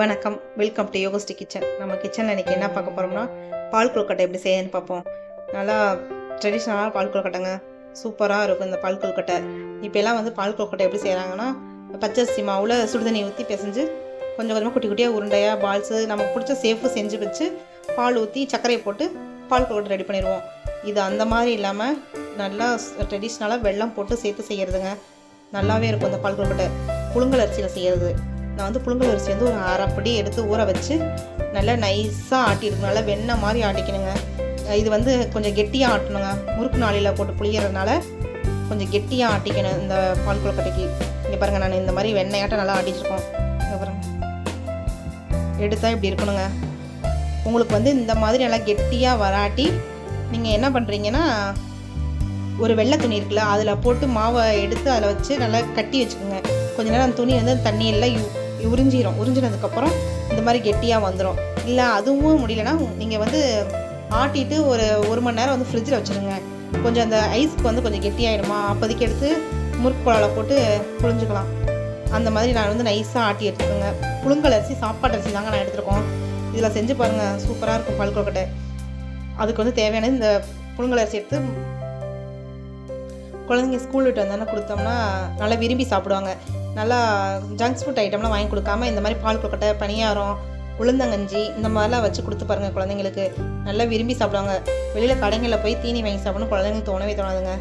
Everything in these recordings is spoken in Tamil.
வணக்கம். வெல்கம் டு யோகஸ்டி கிச்சன் நம்ம கிச்சனில் இன்றைக்கி என்ன பார்க்க போகிறோம்னா பால் கொழுக்கட்டை எப்படி செய்யணும்னு பார்ப்போம். நல்லா ட்ரெடிஷ்னலாக பால் கொழுக்கட்டைங்க. சூப்பராக இருக்கும் இந்த பால் கொழுக்கட்டை. இப்போலாம் வந்து பால் கொழுக்கட்டை எப்படி செய்கிறாங்கன்னா பச்சரிசி மாவில் சுடுதண்ணி ஊற்றி பிசைஞ்சு கொஞ்சம் கொஞ்சமாக குட்டி குட்டியாக உருண்டையாக பால்ஸு நமக்கு பிடிச்ச சேஃபு செஞ்சு வச்சு பால் ஊற்றி சர்க்கரையை போட்டு பால் கொழுக்கட்டை ரெடி பண்ணிடுவோம். இது அந்த மாதிரி இல்லாமல் நல்லா ட்ரெடிஷ்னலாக வெல்லம் போட்டு சேர்த்து செய்கிறதுங்க நல்லாவே இருக்கும் இந்த பால் கொல்கட்டை புழுங்கல் அரிசியில் செய்கிறது நான் வந்து புழுங்கல் அரிசி வந்து ஒரு அரைப்படி எடுத்து ஊற வச்சு நல்லா நைஸாக ஆட்டியிருக்கணும் நல்லா வெண்ணெய் மாதிரி ஆட்டிக்கணுங்க. இது வந்து கொஞ்சம் கெட்டியாக ஆட்டணுங்க. முறுக்கு நாளில் போட்டு புளியறதுனால கொஞ்சம் கெட்டியாக ஆட்டிக்கணும் இந்த பால் கொழுக்கட்டைக்கு. இங்கே பாருங்கள் நான் இந்த மாதிரி வெண்ணெயாட்டம் நல்லா ஆட்டிச்சிருக்கோம் இங்கே எடுத்தால் இப்படி இருக்கணுங்க. உங்களுக்கு வந்து இந்த மாதிரி நல்லா கெட்டியாக வராட்டி நீங்கள் என்ன பண்ணுறீங்கன்னா ஒரு வெள்ளை துணி இருக்குல்ல அதில் போட்டு மாவை எடுத்து அதில் வச்சு நல்லா கட்டி வச்சுக்கோங்க. கொஞ்ச நேரம் அந்த துணி வந்து தண்ணியெல்லாம் உறிஞ்சிரும். உறிஞ்சினதுக்கப்புறம் இந்த மாதிரி கெட்டியாக வந்துடும் இல்லை அதுவும் முடியலன்னா நீங்கள் வந்து ஆட்டிட்டு ஒரு ஒரு மணி நேரம் வந்து ஃப்ரிட்ஜில் வச்சுருங்க. கொஞ்சம் அந்த ஐஸ்க்கு வந்து கொஞ்சம் கெட்டியாயிடுமா? அப்போதைக்கு எடுத்து முறுக்கு குழாவில் போட்டு புழிஞ்சுக்கலாம். அந்த மாதிரி நான் வந்து நைஸாக ஆட்டி எடுத்துக்கோங்க. புழுங்கல் அரிசி சாப்பாட்டு அரிசி தாங்க நான் எடுத்துருக்கோம். இதில் செஞ்சு பாருங்கள் சூப்பராக இருக்கும் பால் அதுக்கு வந்து தேவையானது இந்த புழுங்கல் அரிசி எடுத்து குழந்தைங்க ஸ்கூல் விட்டு வந்தோன்னா கொடுத்தோம்னா நல்லா விரும்பி சாப்பிடுவாங்க. நல்லா ஜங்க்ஸ் ஃபுட் ஐட்டம்லாம் வாங்கி கொடுக்காம இந்த மாதிரி பால் கொழுக்கட்டை பணியாரம் உளுந்தங்கஞ்சி இந்த மாதிரிலாம் வச்சு கொடுத்து பாருங்கள் குழந்தைங்களுக்கு. நல்லா விரும்பி சாப்பிடுவாங்க. வெளியில் கடைகளில் போய் தீனி வாங்கி சாப்பிடணும் குழந்தைங்களுக்கு தோணவே தோணாதுங்க.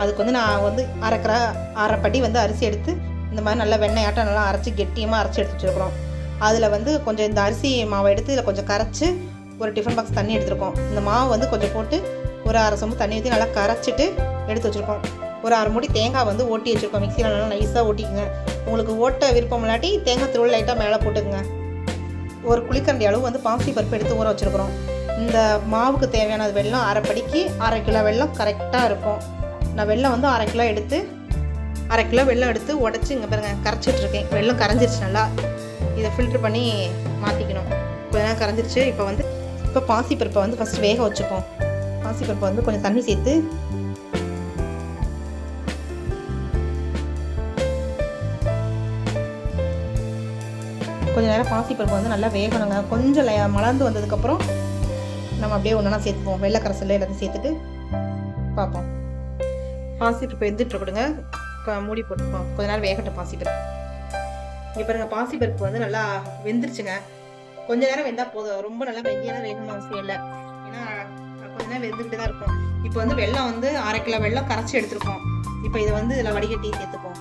அதுக்கு வந்து நான் வந்து அரைக்கிற அரைப்படி வந்து அரிசி எடுத்து இந்த மாதிரி நல்லா வெண்ணையாட்டம் நல்லா அரைச்சி கெட்டியமாக அரைச்சி எடுத்து வச்சுருக்கிறோம். அதில் வந்து கொஞ்சம் இந்த அரிசி மாவை எடுத்து இதில் கொஞ்சம் கரைச்சி ஒரு டிஃபன் பாக்ஸ் தண்ணி எடுத்துருக்கோம். இந்த மாவு வந்து கொஞ்சம் போட்டு ஒரு அரை சொம்பு தண்ணி ஊற்றி நல்லா கரைச்சிட்டு எடுத்து வச்சுருக்கோம். ஒரு அரை மூடி தேங்காய் வந்து ஓட்டி வச்சுருக்கோம். மிக்சியில் நல்லா நைஸாக ஓட்டிக்குங்க. உங்களுக்கு ஓட்ட விருப்பம் இல்லாட்டி தேங்காய் திருவிழா லைட்டாக மேலே போட்டுக்குங்க. ஒரு குளிக்கரண்டி அளவு வந்து பாசி பருப்பு எடுத்து ஊற வச்சுருக்குறோம். இந்த மாவுக்கு தேவையான வெள்ளம் அரைப்படிக்கு அரை கிலோ வெள்ளம் கரெக்டாக இருக்கும். நான் வெள்ளம் வந்து அரை கிலோ எடுத்து அரை கிலோ வெள்ளம் எடுத்து உடச்சி இங்கே பாருங்கள் கரைச்சிட்ருக்கேன் வெள்ளம் கரைஞ்சிருச்சு நல்லா. இதை ஃபில்ட்ரு பண்ணி மாற்றிக்கணும் கொஞ்ச நேரம் கரைஞ்சிருச்சு. இப்போ வந்து இப்போ பாசிப்பருப்பை வந்து ஃபஸ்ட்டு வேக வச்சுப்போம். பாசிப்பருப்பை வந்து கொஞ்சம் தண்ணி சேர்த்து கொஞ்சம் நேரம் பாசிப்பருப்பு வந்து நல்லா வேகணுங்க. கொஞ்சம் மலர்ந்து வந்ததுக்கப்புறம் நம்ம அப்படியே ஒன்றா சேர்த்துப்போம். வெள்ளை கரைசல் எல்லாத்தையும் சேர்த்துட்டு பார்ப்போம். பாசிப்பருப்பு வெந்துட்டு கொடுங்க மூடி போட்டுப்போம். கொஞ்ச நேரம் வேகட்டும் பாசிப்பருப்பு இங்கே பாருங்க பாசிப்பருப்பு வந்து நல்லா வெந்துருச்சுங்க. கொஞ்ச நேரம் வெந்தால் போதும். ரொம்ப நல்லா வெந்தியெல்லாம் வேகணும் அவசியம் இல்லை. ஏன்னா கொஞ்ச நேரம் வெந்துக்கிட்டு தான் இருக்கும். இப்போ வந்து வெள்ளம் வந்து அரை கிலோ வெள்ளம் கரைச்சி எடுத்துருக்கோம். இப்போ இதை வந்து இதில் வடிகட்டி சேர்த்துப்போம்.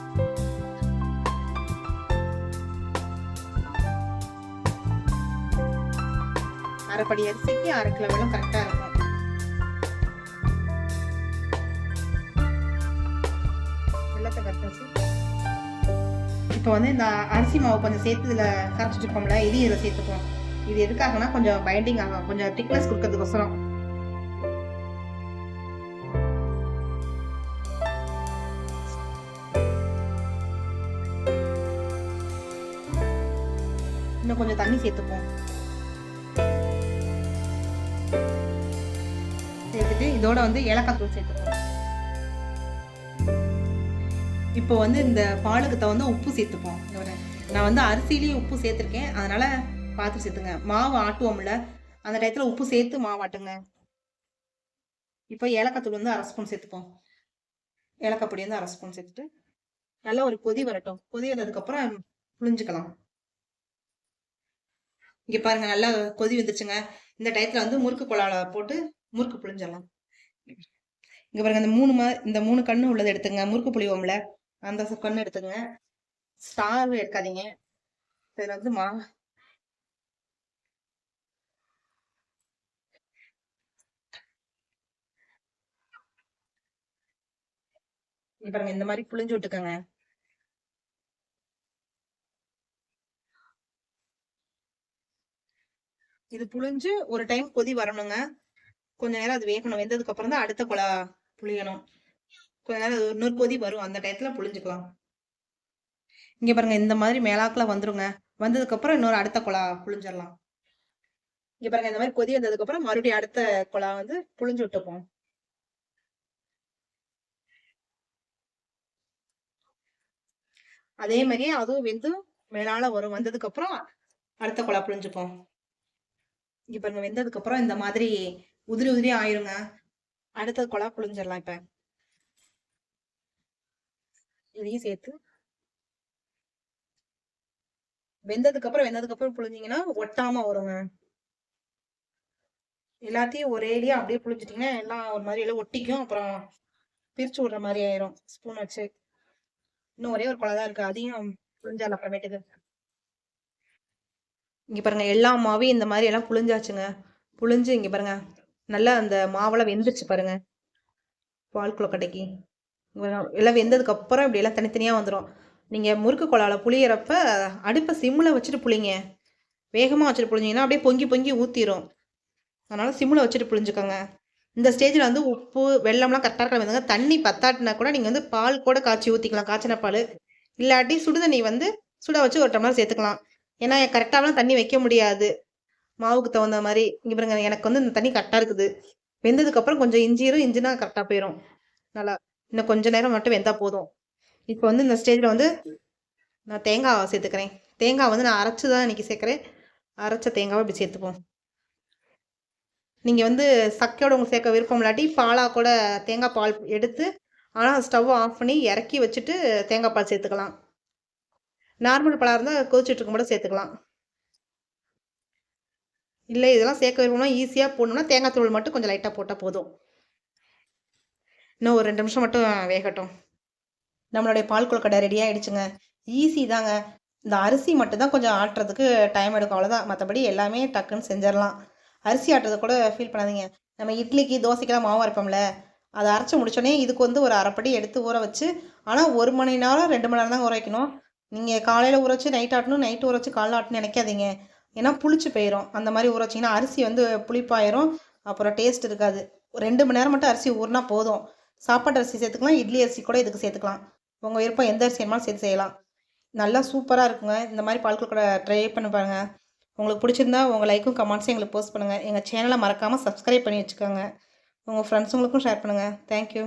அரைப்படி அரிசிக்கு அரை கிலோ வெள்ளம் கரெக்டாக இருக்கும். வெள்ளத்தை கரெக்டாக இப்போ வந்து இந்த அரிசி மாவு கொஞ்சம் சேர்த்து இதில் கரைச்சி வச்சுருப்போம்ல இதையும் இதில் சேர்த்துப்போம். இது எதுக்காகனா கொஞ்சம் பைண்டிங் ஆகும். கொஞ்சம் திக்னஸ் கொடுக்கறதுக்கோசரம். இன்னும் கொஞ்சம் தண்ணி சேர்த்துப்போம். இதோட வந்து ஏலக்காய் தூள் சேர்த்துக்கணும் இப்போ வந்து இந்த பாலுக்கு தகுந்த உப்பு சேர்த்துப்போம். நான் வந்து அரிசிலையும் உப்பு சேர்த்துருக்கேன். அதனால பார்த்து சேர்த்துங்க. மாவு ஆட்டுவோம்ல அந்த டயத்தில் உப்பு சேர்த்து மாவு ஆட்டுங்க. இப்போ ஏலக்காய் தூள் வந்து அரை ஸ்பூன் சேர்த்துப்போம். ஏலக்காய் பொடி வந்து அரை ஸ்பூன் சேர்த்துட்டு நல்லா ஒரு கொதி வரட்டும். கொதி வந்ததுக்கப்புறம் புளிஞ்சுக்கலாம் இங்கே பாருங்கள் நல்லா கொதி வந்துச்சுங்க இந்த டயத்தில் வந்து முறுக்கு குழாவில் போட்டு முறுக்கு புளிஞ்சிடலாம் இங்கே பாருங்க இந்த மூணு மா இந்த மூணு கண்ணு உள்ளது எடுத்துங்க. முறுக்கு புளிவோம்ல அந்த கண்ணு எடுத்துங்க. ஸ்டார் எடுக்காதீங்க. இதில் வந்து மா பாருங்க இந்த மாதிரி புளிஞ்சு விட்டுக்கோங்க. இது புளிஞ்சு ஒரு டைம் கொதி வரணுங்க. கொஞ்ச நேரம் அது வேகணும். வெந்ததுக்கு அப்புறம் தான் அடுத்த குழா புளியணும். கொஞ்ச நேரம் இன்னொரு கொதி வரும். அந்த டயத்துல புளிஞ்சுக்கலாம். இங்க பாருங்க இந்த மாதிரி மேலாக்குல வந்துருங்க. வந்ததுக்கு அப்புறம் இன்னொரு அடுத்த குழா புளிஞ்சிடலாம் இங்க பாருங்க இந்த மாதிரி கொதி வந்ததுக்கு அப்புறம் மறுபடியும் அடுத்த குழா வந்து புளிஞ்சு விட்டுப்போம். அதே மாதிரியே அதுவும் வெந்து மேலால வரும். வந்ததுக்கு அப்புறம் அடுத்த குழா புளிஞ்சுப்போம். இங்கே பாருங்க வெந்ததுக்கப்புறம் இந்த மாதிரி உதிரி உதிரி ஆயிருங்க. அடுத்த குழா புழிஞ்சிடலாம் இப்ப. இதையும் சேர்த்து வெந்ததுக்கு அப்புறம் வெந்ததுக்கு அப்புறம் புழிஞ்சிங்கன்னா ஒட்டாம வருங்க. எல்லாத்தையும் ஒரேடியா அப்படியே புழிஞ்சிட்டிங்கன்னா எல்லாம் ஒரு மாதிரி எல்லாம் ஒட்டிக்கும். அப்புறம் பிரிச்சு விடுற மாதிரி ஆயிரும். ஸ்பூன் வச்சு. இன்னும் ஒரே ஒரு குழந்தை தான் இருக்கு. அதையும் புழிஞ்சால அப்புறமேட்டுக்கு. இங்க பாருங்க எல்லா மாவையும் இந்த மாதிரி எல்லாம் புழிஞ்சாச்சுங்க. புழிஞ்சு இங்க பாருங்க நல்லா அந்த மாவெல்லாம் வெந்துருச்சு பாருங்க. பால் குளக்கட்டைக்கு. எல்லாம் வெந்ததுக்கு அப்புறம் இப்படி எல்லாம் தனித்தனியாக வந்துடும் நீங்கள் முறுக்கு குழாவில் புளியறப்ப அடுப்பை சிம்மில் வச்சுட்டு புளிங்க. வேகமாக வச்சுட்டு புளிஞ்சிங்கன்னா அப்படியே பொங்கி பொங்கி ஊற்றிடும் அதனால் சிம்மில் வச்சுட்டு புளிஞ்சுக்கோங்க. இந்த ஸ்டேஜில் வந்து உப்பு வெள்ளம்லாம் கரெக்டாக இருக்க வந்துங்க தண்ணி பத்தாட்டினா கூட நீங்கள் வந்து பால் கூட காய்ச்சி ஊற்றிக்கலாம் காய்ச்சின பால். இல்லாட்டி சுடுதண்ணி வந்து சுட வச்சு ஒரு டம்ளர் சேர்த்துக்கலாம். ஏன்னா கரெக்டாகலாம் தண்ணி வைக்க முடியாது. மாவுக்கு தகுந்த மாதிரி இங்கே பாருங்க எனக்கு வந்து இந்த தண்ணி கரெக்டாக இருக்குது. வெந்ததுக்கப்புறம் கொஞ்சம் இஞ்சிரும் இஞ்சினா கரெக்டாக போயிடும் நல்லா இன்னும் கொஞ்சம் நேரம் மட்டும் வெந்தால் போதும். இப்போ வந்து இந்த ஸ்டேஜில் வந்து நான் தேங்காய் சேர்த்துக்கிறேன். தேங்காய் வந்து நான் அரைச்சி தான் இன்றைக்கி சேர்க்குறேன். அரைச்ச தேங்காவை இப்படி சேர்த்துப்போம். நீங்கள் வந்து சக்கையோட உங்களுக்கு சேர்க்க விருப்பம் இல்லாட்டி பாலாக கூட தேங்காய் பால் எடுத்து ஆனால் ஸ்டவ் ஆஃப் பண்ணி இறக்கி வச்சுட்டு தேங்காய் பால் சேர்த்துக்கலாம். நார்மல் பாலாக இருந்தால் கொதிச்சுட்டு இருக்கும் கூட சேர்த்துக்கலாம். இல்லை இதெல்லாம் சேர்க்க விரும்பணும்னா ஈஸியாக போடணும்னா தேங்காய் தூள் மட்டும் கொஞ்சம் லைட்டாக போட்டால் போதும். இன்னும் ஒரு ரெண்டு நிமிஷம் மட்டும் வேகட்டும். நம்மளுடைய பால் கொழுக்கட்டை ரெடி ஆகிடுச்சுங்க ஈஸி தாங்க. இந்த அரிசி மட்டும்தான் கொஞ்சம் ஆட்டுறதுக்கு டைம் எடுக்கும். அவ்வளோதான் மற்றபடி எல்லாமே டக்குன்னு செஞ்சிடலாம். அரிசி ஆட்டுறது கூட ஃபீல் பண்ணாதீங்க. நம்ம இட்லிக்கு தோசைக்கெல்லாம் மாவு அரைப்போம்ல அதை அரைச்சி முடிச்சோடனே இதுக்கு வந்து ஒரு அரைப்படி எடுத்து ஊற வச்சு ஆனால் ஒரு மணி நேரம் ரெண்டு மணி நேரம் தான் ஊற வைக்கணும். நீங்கள் காலையில் ஊற வச்சு நைட் ஆட்டணும் நைட்டு ஊற வச்சு காலைல ஆட்டணும் நினைக்காதீங்க. ஏன்னா புளிச்சு போயிடும் அந்த மாதிரி ஊற வச்சிங்கன்னா அரிசி வந்து புளிப்பாயிரும். அப்புறம் டேஸ்ட் இருக்காது. ரெண்டு மணி நேரம் மட்டும் அரிசி ஊறினா போதும். சாப்பாட்டு அரிசி சேர்த்துக்கலாம். இட்லி அரிசி கூட இதுக்கு சேர்த்துக்கலாம். உங்கள் விருப்பம் எந்த அரிசி வேணுமாலும் சேர்த்து செய்யலாம். நல்லா சூப்பராக இருக்குங்க. இந்த மாதிரி பால் கூட ட்ரை பண்ணி பாருங்கள் உங்களுக்கு பிடிச்சிருந்தா உங்கள் லைக்கும் கமெண்ட்ஸும் எங்களுக்கு போஸ்ட் பண்ணுங்கள் எங்கள் சேனலை மறக்காமல் சப்ஸ்கிரைப் பண்ணி வச்சுக்கோங்க. உங்கள் ஃப்ரெண்ட்ஸுங்களுக்கும் ஷேர் பண்ணுங்கள் தேங்க்யூ